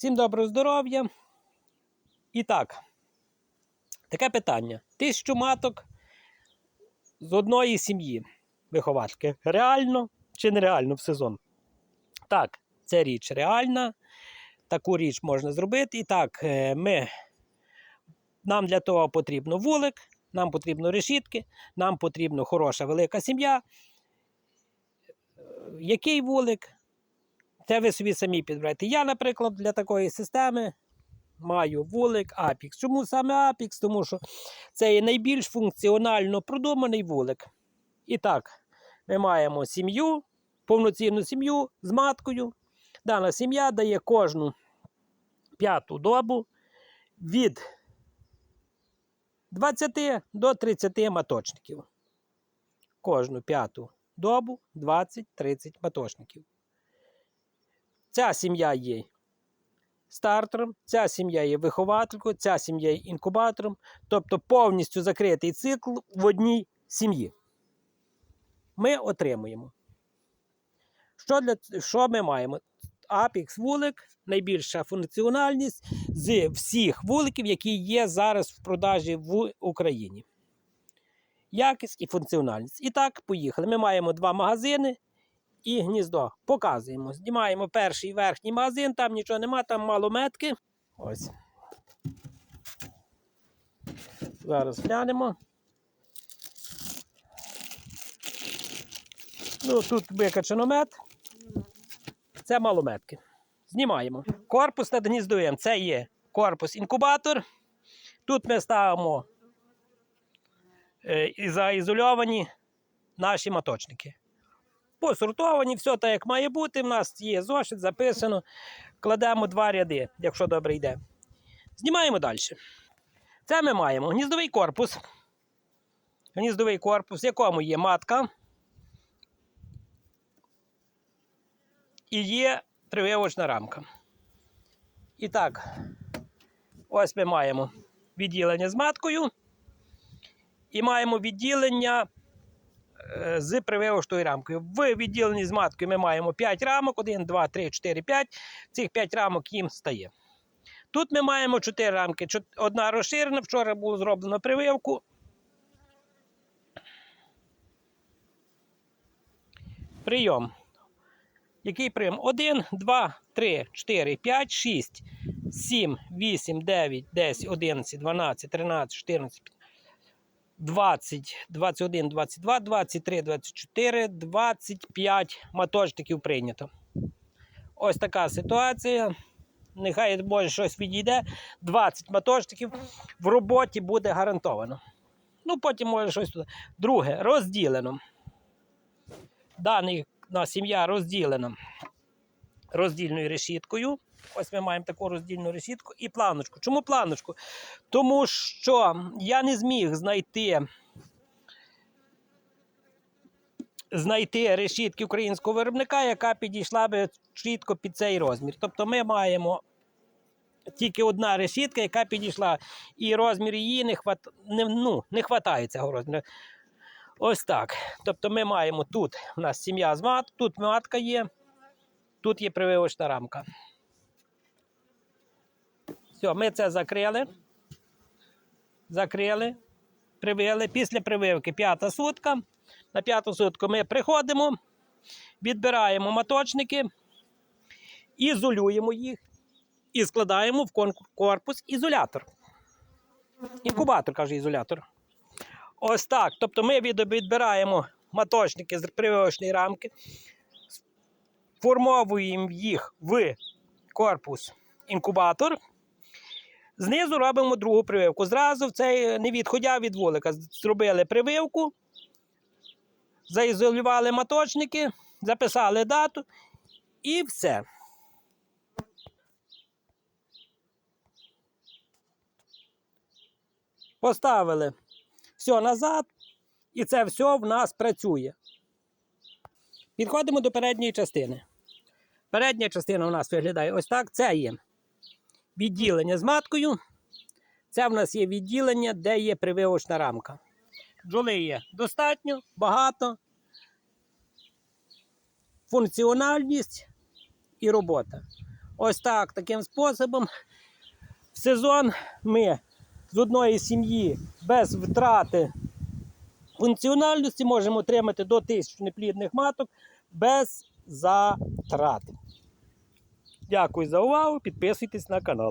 Всім доброго здоров'я. І так, таке питання. Тисячу маток з одної сім'ї виховательки. Реально чи нереально в сезон? Так, це річ реальна. Таку річ можна зробити. І так, е, ми, нам для того потрібно вулик, нам потрібно решітки, нам потрібна хороша велика сім'я. Е, Який вулик? Це ви собі самі підберете. Я, наприклад, для такої системи маю вулик Apix. Чому саме Apix? Тому що це є найбільш функціонально продуманий вулик. І так, ми маємо сім'ю, повноцінну сім'ю з маткою. Дана сім'я дає кожну п'яту добу від 20 до 30 маточників. Кожну п'яту добу 20-30 маточників. Ця сім'я є стартером, ця сім'я є вихователькою, ця сім'я є інкубатором, тобто повністю закритий цикл в одній сім'ї. Ми отримуємо. Що, для, що ми маємо? Апікс вулик, найбільша функціональність з всіх вуликів, які є зараз в продажі в Україні. Якість і функціональність. І так, поїхали. Ми маємо два магазини і гніздо. Показуємо. Знімаємо перший верхній магазин, там нічого нема, там мало метки. Ось. Зараз глянемо. Ну, тут викачано мед. Це мало метки. Знімаємо. Корпус над гніздуєм. Це є корпус інкубатор. Тут ми ставимо е, і заізольовані наші маточники посортовані, все так, як має бути. У нас є зошит, записано. Кладемо два ряди, якщо добре йде. Знімаємо далі. Це ми маємо гніздовий корпус. Гніздовий корпус, в якому є матка. І є прививочна рамка. І так, ось ми маємо відділення з маткою. І маємо відділення з прививочною рамкою. В відділенні з маткою ми маємо 5 рамок: 1, 2, 3, 4, 5. Цих 5 рамок їм стає. Тут ми маємо 4 рамки. Одна розширена, вчора було зроблено прививку. Прийом. Який прийом? 1, 2, 3, 4, 5, 6, 7, 8, 9, 10, 11, 12, 13, 14, 20, 21, 22, 23, 24, 25 маточників прийнято. Ось така ситуація. Нехай може щось відійде. 20 маточників в роботі буде гарантовано. Ну, потім може щось туди. Друге, розділено. Дана сім'я розділена роздільною решіткою. Ось ми маємо таку роздільну решітку і планочку. Чому планочку? Тому що я не зміг знайти знайти решітки українського виробника, яка підійшла би чітко під цей розмір. Тобто ми маємо тільки одна решітка, яка підійшла, і розмір її не, хват... не, ну, не хватає цього розміру. Ось так. Тобто ми маємо тут у нас сім'я з мат, тут матка є, тут є прививочна рамка. Все, ми це закрили. Закрили, привили. Після прививки п'ята сутка. На п'яту сутку ми приходимо, відбираємо маточники, ізолюємо їх і складаємо в корпус ізолятор. Інкубатор, каже ізолятор. Ось так. Тобто ми відбираємо маточники з прививочної рамки, формовуємо їх в корпус інкубатор. Знизу робимо другу прививку. Зразу в цей, не відходя від вулика, зробили прививку, заізолювали маточники, записали дату і все. Поставили все назад, і це все в нас працює. Підходимо до передньої частини. Передня частина у нас виглядає ось так. Це є відділення з маткою. Це в нас є відділення, де є прививочна рамка. Бджоли є достатньо, багато, функціональність і робота. Ось так, таким способом. В сезон ми з одної сім'ї без втрати функціональності можемо отримати до 1000 неплідних маток без затрат. Дякую за увагу. Підписуйтесь на канал.